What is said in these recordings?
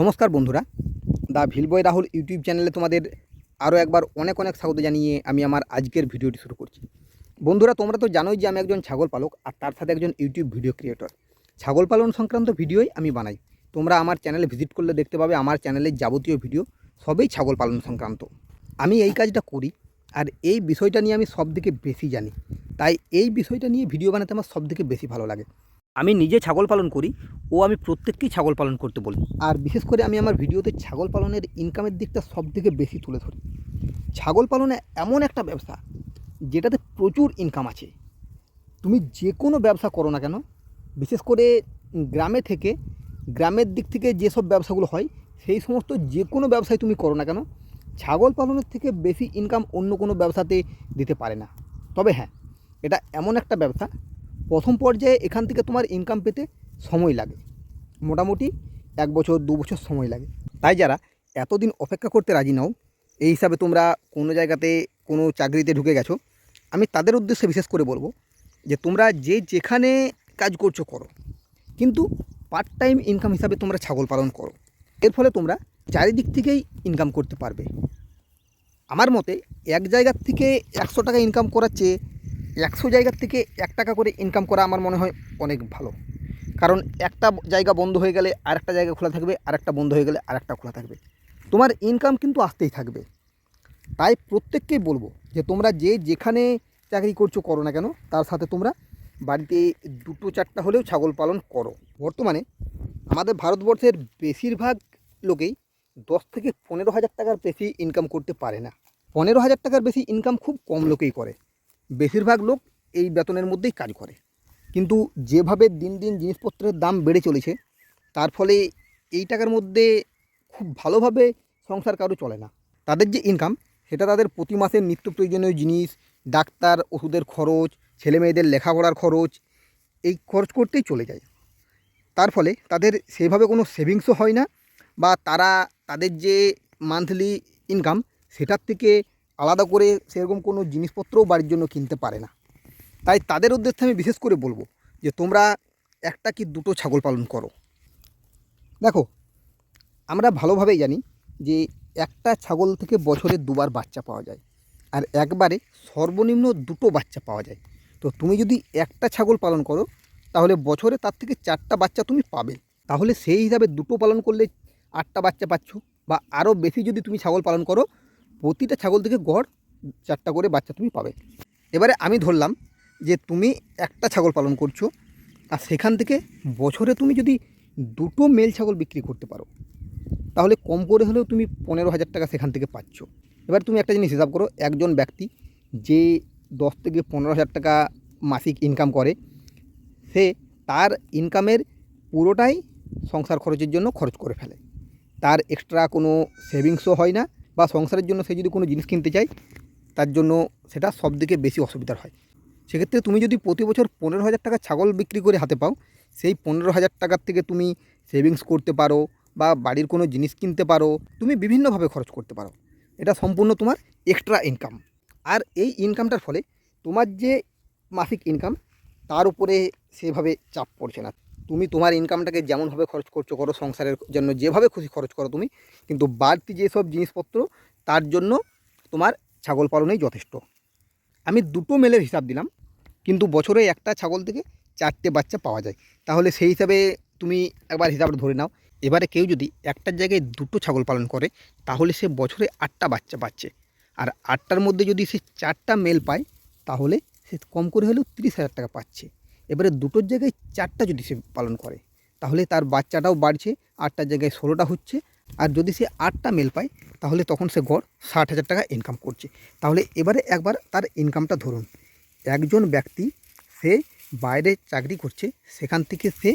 নমস্কার বন্ধুরা। The ভিলবয় Rahul YouTube চ্যানেলে তোমাদের আরও একবার অনেক অনেক স্বাগত জানিয়ে আমি আমার আজকের ভিডিওটি শুরু করছি। বন্ধুরা, তোমরা তো জানোই যে আমি একজন ছাগল পালক আর তার সাথে একজন ইউটিউব ভিডিও ক্রিয়েটর। ছাগল পালন সংক্রান্ত ভিডিওই আমি বানাই। তোমরা আমার চ্যানেলে ভিজিট করলে দেখতে পাবে আমার চ্যানেলের যাবতীয় ভিডিও সবই ছাগল পালন সংক্রান্ত। আমি এই কাজটা করি আর এই বিষয়টা নিয়ে আমি সবথেকে বেশি জানি। তাই এই বিষয়টা নিয়ে ভিডিও বানাতে আমার সবথেকে বেশি ভালো লাগে। আমি নিজে ছাগল পালন করি, ও আমি প্রত্যেককেই ছাগল পালন করতে বলি। আর বিশেষ করে আমি আমার ভিডিওতে ছাগল পালনের ইনকামের দিকটা সব থেকে বেশি তুলে ধরি। ছাগল পালনে এমন একটা ব্যবসা, যেটাতে প্রচুর ইনকাম আছে। তুমি যে কোনো ব্যবসা করো না কেন, বিশেষ করে গ্রামে থেকে, গ্রামের দিক থেকে যেসব ব্যবসাগুলো হয়, সেই সমস্ত যে কোনো ব্যবসায় তুমি করো না কেন, ছাগল পালনের থেকে বেশি ইনকাম অন্য কোনো ব্যবসাতে দিতে পারে না। তবে হ্যাঁ এটা এমন একটা ব্যবসা প্রথম পর্যায়ে এখান থেকে তোমার ইনকাম পেতে সময় লাগে। মোটামুটি এক বছর, দু বছর সময় লাগে। তাই যারা এতদিন অপেক্ষা করতে রাজি নাও, এই হিসাবে তোমরা কোনো জায়গাতে, কোনো চাকরিতে ঢুকে গেছো, আমি তাদের উদ্দেশ্যে বিশেষ করে বলব যে তোমরা যে যেখানে কাজ করছ করো। কিন্তু পার্ট টাইম ইনকাম হিসাবে তোমরা ছাগল পালন করো। এর ফলে তোমরা চারিদিক থেকেই ইনকাম করতে পারবে। আমার মতে এক জায়গার থেকে একশো টাকা ইনকাম করার চেয়ে একশো জায়গার থেকে এক টাকা করে ইনকাম করা আমার মনে হয় অনেক ভালো। কারণ একটা জায়গা বন্ধ হয়ে গেলে আরেকটা জায়গা খোলা থাকবে, আরেকটা বন্ধ হয়ে গেলে আরেকটা খোলা থাকবে। তোমার ইনকাম কিন্তু আসতেই থাকবে। তাই প্রত্যেককেই বলব যে তোমরা যে যেখানে চাকরি করছ করো না কেন, তার সাথে তোমরা বাড়িতে দুটো চারটা হলেও ছাগল পালন করো। বর্তমানে আমাদের ভারতবর্ষের বেশিরভাগ লোকেই দশ থেকে পনেরো হাজার টাকার বেশি ইনকাম করতে পারে না। পনেরো হাজার টাকার বেশি ইনকাম খুব কম লোকেই করে। বেশিরভাগ লোক এই বেতনের মধ্যেই কাজ করে। কিন্তু যেভাবে দিন দিন জিনিসপত্রের দাম বেড়ে চলেছে, তার ফলে এই টাকার মধ্যে খুব ভালোভাবে সংসার কারও চলে না। তাদের যে ইনকাম সেটা তাদের প্রতি মাসের নিত্য প্রয়োজনীয় জিনিস, ডাক্তার, ওষুধের খরচ ছেলে মেয়েদের লেখাপড়ার খরচ, এই খরচ করতেই চলে যায়। তার ফলে তাদের সেভাবে কোনো সেভিংসও হয় না বা তারা তাদের যে মান্থলি ইনকাম সেটার থেকে আলাদা করে সেরকম কোনো জিনিসপত্রও বাড়ির জন্য কিনতে পারে না। তাই তাদের উদ্দেশ্যে আমি বিশেষ করে বলব যে, তোমরা একটা কি দুটো ছাগল পালন করো। দেখো, আমরা ভালোভাবেই জানি যে, একটা ছাগল থেকে বছরে দুবার বাচ্চা পাওয়া যায় আর একবারে সর্বনিম্ন দুটো বাচ্চা পাওয়া যায়। তো তুমি যদি একটা ছাগল পালন করো, তাহলে বছরে তার থেকে চারটা বাচ্চা তুমি পাবে। তাহলে সেই হিসাবে দুটো পালন করলে আটটা বাচ্চা পাচ্ছ বা আরও বেশি যদি তুমি ছাগল পালন করো প্রতিটা ছাগল থেকে গড় চারটা করে বাচ্চা তুমি পাবে। এবারে আমি ধরলাম যে তুমি একটা ছাগল পালন করছ, আর সেখান থেকে বছরে তুমি যদি দুটো মেল ছাগল বিক্রি করতে পারো, তাহলে কম করে হলেও তুমি পনেরো হাজার টাকা সেখান থেকে পাচ্ছ। এবার তুমি একটা জিনিস হিসাব করো, একজন ব্যক্তি যে দশ থেকে পনেরো হাজার টাকা মাসিক ইনকাম করে, সে তার ইনকামের পুরোটাই সংসার খরচের জন্য খরচ করে ফেলে। তার এক্সট্রা কোনো সেভিংসও হয় না বা সংসারের জন্য সে যদি কোনো জিনিস কিনতে চায়, তার জন্য সেটা সব থেকে বেশি অসুবিধার হয়। সেক্ষেত্রে তুমি যদি প্রতি বছর পনেরো হাজার টাকা ছাগল বিক্রি করে হাতে পাও, সেই পনেরো হাজার টাকার থেকে তুমি সেভিংস করতে পারো বা বাড়ির কোনো জিনিস কিনতে পারো, তুমি বিভিন্নভাবে খরচ করতে পারো। এটা সম্পূর্ণ তোমার এক্সট্রা ইনকাম আর এই ইনকামটার ফলে তোমার যে মাসিক ইনকাম তার উপরে সেভাবে চাপ পড়ছে না। তুমি তোমার ইনকামটাকে যেমনভাবে খরচ করছ, করো সংসারের জন্য, যেভাবে খুশি খরচ করো তুমি, কিন্তু বাড়তি যেসব জিনিসপত্র, তার জন্য তোমার ছাগল পালনেই যথেষ্ট। আমি দুটো মেলের হিসাব দিলাম, কিন্তু বছরে একটা ছাগল থেকে চারটে বাচ্চা পাওয়া যায়। তাহলে সেই হিসাবে তুমি একবার হিসাবটা ধরে নাও। এবারে কেউ যদি একটার জায়গায় দুটো ছাগল পালন করে, তাহলে সে বছরে আটটা বাচ্চা পাচ্ছে। আর আটটার মধ্যে যদি সে চারটা মেল পায়, তাহলে সে কম করে হলেও তিরিশ হাজার টাকা পাচ্ছে। এবারে দুটোর জায়গায় চারটা যদি সে পালন করে, তাহলে তার বাচ্চাটাও বাড়ছে আটটার জায়গায় ষোলোটা হচ্ছে, আর যদি সে আটটা মেল পায়, তাহলে তখন সে গড় ষাট হাজার টাকা ইনকাম করছে। তাহলে এবারে একবার তার ইনকামটা ধরুন, একজন ব্যক্তি সে বাইরে চাকরি করছে, সেখান থেকে সে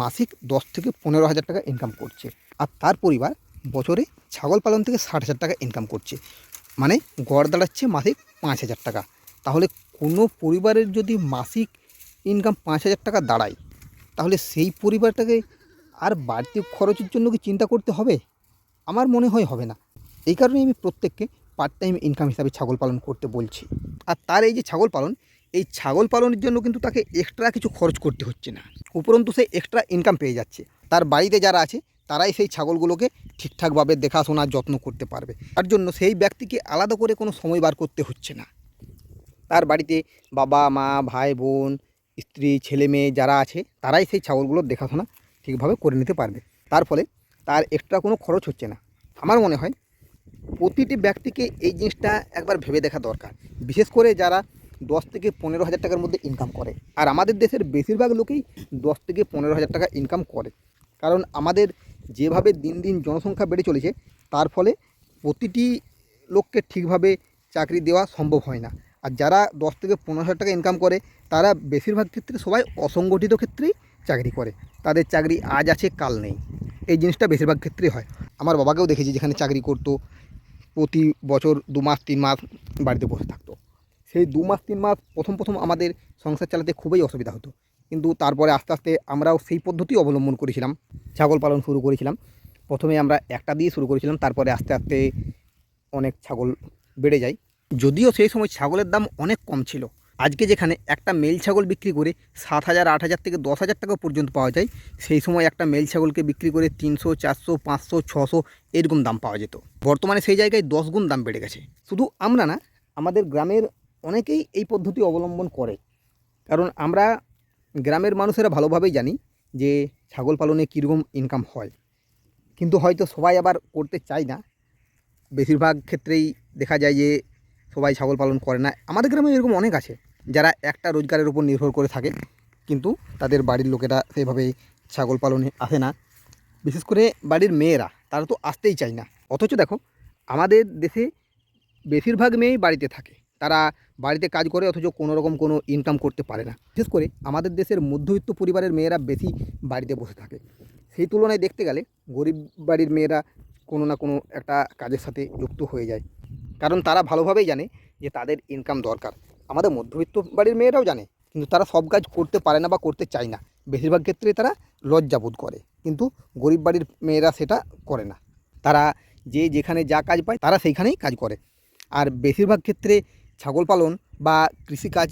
মাসিক দশ থেকে পনেরো হাজার টাকা ইনকাম করছে, আর তার পরিবার বছরে ছাগল পালন থেকে ষাট হাজার টাকা ইনকাম করছে। মানে গড় দাঁড়াচ্ছে মাসিক পাঁচ হাজার টাকা। তাহলে কোনো পরিবারের যদি মাসিক ইনকাম পাঁচ হাজার টাকা দাঁড়ায়, তাহলে সেই পরিবারটাকে আর বাড়তি খরচের জন্য কি চিন্তা করতে হবে? আমার মনে হয় হবে না। এই কারণে আমি প্রত্যেককে পার্ট টাইম ইনকাম হিসাবে ছাগল পালন করতে বলছি। আর তার এই যে ছাগল পালন, এই ছাগল পালনের জন্য কিন্তু তাকে এক্সট্রা কিছু খরচ করতে হচ্ছে না। উপরন্তু সে এক্সট্রা ইনকাম পেয়ে যাচ্ছে। তার বাড়িতে যারা আছে, তারাই সেই ছাগলগুলোকে ঠিকঠাকভাবে দেখাশোনা, যত্ন করতে পারবে। তার জন্য সেই ব্যক্তিকে আলাদা করে কোনো সময় বার করতে হচ্ছে না। তার বাড়িতে বাবা, মা, ভাই, বোন স্ত্রী, ছেলে, মেয়ে যারা আছে, তারাই সেই ছাগলগুলোর দেখাশোনা ঠিকভাবে করে নিতে পারবে। তার ফলে তার এক্সট্রা কোনো খরচ হচ্ছে না। আমার মনে হয় প্রতিটি ব্যক্তিকে এই জিনিসটা একবার ভেবে দেখা দরকার। বিশেষ করে যারা দশ থেকে পনেরো হাজার টাকার মধ্যে ইনকাম করে। আর আমাদের দেশের বেশিরভাগ লোকেই দশ থেকে পনেরো হাজার টাকা ইনকাম করে। কারণ আমাদের যেভাবে দিন দিন জনসংখ্যা বেড়ে চলেছে, তার ফলে প্রতিটি লোককে ঠিকভাবে চাকরি দেওয়া সম্ভব হয় না। আর যারা দশ থেকে পনেরো হাজার টাকা ইনকাম করে, তারা বেশিরভাগ ক্ষেত্রে সবাই অসংগঠিত ক্ষেত্রেই চাকরি করে। তাদের চাকরি আজ আছে, কাল নেই। এই জিনিসটা বেশিরভাগ ক্ষেত্রেই হয়। আমার বাবাকেও দেখেছি যেখানে চাকরি করতো, প্রতি বছর দু মাস, তিন মাস বাড়িতে বসে থাকতো। সেই দু মাস, তিন মাস প্রথম প্রথম আমাদের সংসার চালাতে খুবই অসুবিধা হতো। কিন্তু তারপরে আস্তে আস্তে আমরাও সেই পদ্ধতি অবলম্বন করেছিলাম, ছাগল পালন শুরু করেছিলাম। প্রথমে আমরা একটা দিয়ে শুরু করেছিলাম, তারপরে আস্তে আস্তে অনেক ছাগল বেড়ে যায়। যদিও সেই সময় ছাগলের দাম অনেক কম ছিল। আজকে যেখানে একটা মেল ছাগল বিক্রি করে সাত হাজার, আট হাজার থেকে দশ হাজার টাকা পর্যন্ত পাওয়া যায়, সেই সময় একটা মেল ছাগলকে বিক্রি করে তিনশো, চারশো, পাঁচশো, ছশো এরকম দাম পাওয়া যেত। বর্তমানে সেই জায়গায় দশ গুণ দাম বেড়ে গেছে। শুধু আমরা না, আমাদের গ্রামের অনেকেই এই পদ্ধতি অবলম্বন করে। কারণ আমরা গ্রামের মানুষেরা ভালোভাবেই জানি যে ছাগল পালনে কীরকম ইনকাম হয়। কিন্তু হয়তো সবাই আবার করতে চায় না। বেশিরভাগ ক্ষেত্রেই দেখা যায় যে সবাই ছাগল পালন করে না। আমাদের গ্রামে এরকম অনেক আছে, যারা একটা রোজগারের উপর নির্ভর করে থাকে, কিন্তু তাদের বাড়ির লোকেরা সেভাবে ছাগল পালনে আসে না। বিশেষ করে বাড়ির মেয়েরা, তারা তো আসতেই চায় না। অথচ দেখো, আমাদের দেশে বেশিরভাগ মেয়েই বাড়িতে থাকে। তারা বাড়িতে কাজ করে, অথচ কোনো রকম কোনো ইনকাম করতে পারে না। বিশেষ করে আমাদের দেশের মধ্যবিত্ত পরিবারের মেয়েরা বেশি বাড়িতে বসে থাকে। সেই তুলনায় দেখতে গেলে গরিব বাড়ির মেয়েরা কোনো না কোনো একটা কাজের সাথে যুক্ত হয়ে যায়। কারণ তারা ভালোভাবেই জানে যে তাদের ইনকাম দরকার। আমাদের মধ্যবিত্ত বাড়ির মেয়েরাও জানে, কিন্তু তারা সব কাজ করতে পারে না বা করতে চায় না। বেশিরভাগ ক্ষেত্রে তারা লজ্জাবোধ করে, কিন্তু গরিব বাড়ির মেয়েরা সেটা করে না। তারা যে যেখানে যা কাজ পায় তারা সেইখানেই কাজ করে। আর বেশিরভাগ ক্ষেত্রে ছাগল পালন বা কৃষিকাজ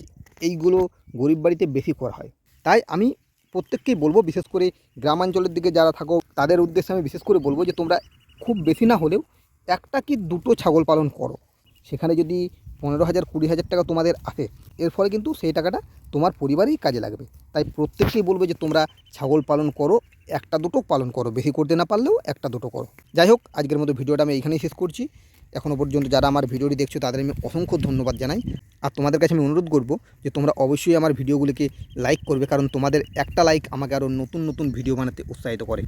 এইগুলো গরিব বাড়িতে বেশি করা হয়। তাই আমি প্রত্যেককেই বলব, বিশেষ করে গ্রামাঞ্চলের দিকে যারা থাকো, তাদের উদ্দেশ্যে আমি বিশেষ করে বলব যে তোমরা খুব বেশি না হলেও একটা কি দুটো ছাগল পালন করো? সেখানে যদি পনেরো হাজার, কুড়ি হাজার টাকা তোমাদের আসে, এর ফলে কিন্তু সেই টাকাটা তোমার পরিবারেই কাজে লাগবে। তাই প্রত্যেকেই বলবে যে তোমরা ছাগল পালন করো, একটা দুটো পালন করো, বেশি করতে না পারলেও একটা দুটো করো। যাই হোক, আজকের মতো ভিডিওটা আমি এইখানেই শেষ করছি। এখনও পর্যন্ত যারা আমার ভিডিওটি দেখছ, তাদের আমি অসংখ্য ধন্যবাদ জানাই। আর তোমাদের কাছে আমি অনুরোধ করব যে তোমরা অবশ্যই আমার ভিডিওগুলিকে লাইক করবে, কারণ তোমাদের একটা লাইক আমাকে আরও নতুন নতুন ভিডিও বানাতে উৎসাহিত করে।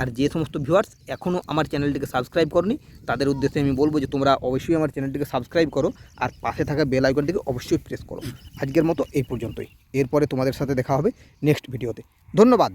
আর যে সমস্ত ভিউয়ার্স এখনও আমার চ্যানেলটিকে সাবস্ক্রাইব করনি, তাদের উদ্দেশ্যে আমি বলব যে তোমরা অবশ্যই আমার চ্যানেলটিকে সাবস্ক্রাইব করো, আর পাশে থাকা বেল আইকনটিকে অবশ্যই প্রেস করো। আজকের মতো এই পর্যন্তই। এরপরে তোমাদের সাথে দেখা হবে নেক্সট ভিডিওতে ধন্যবাদ।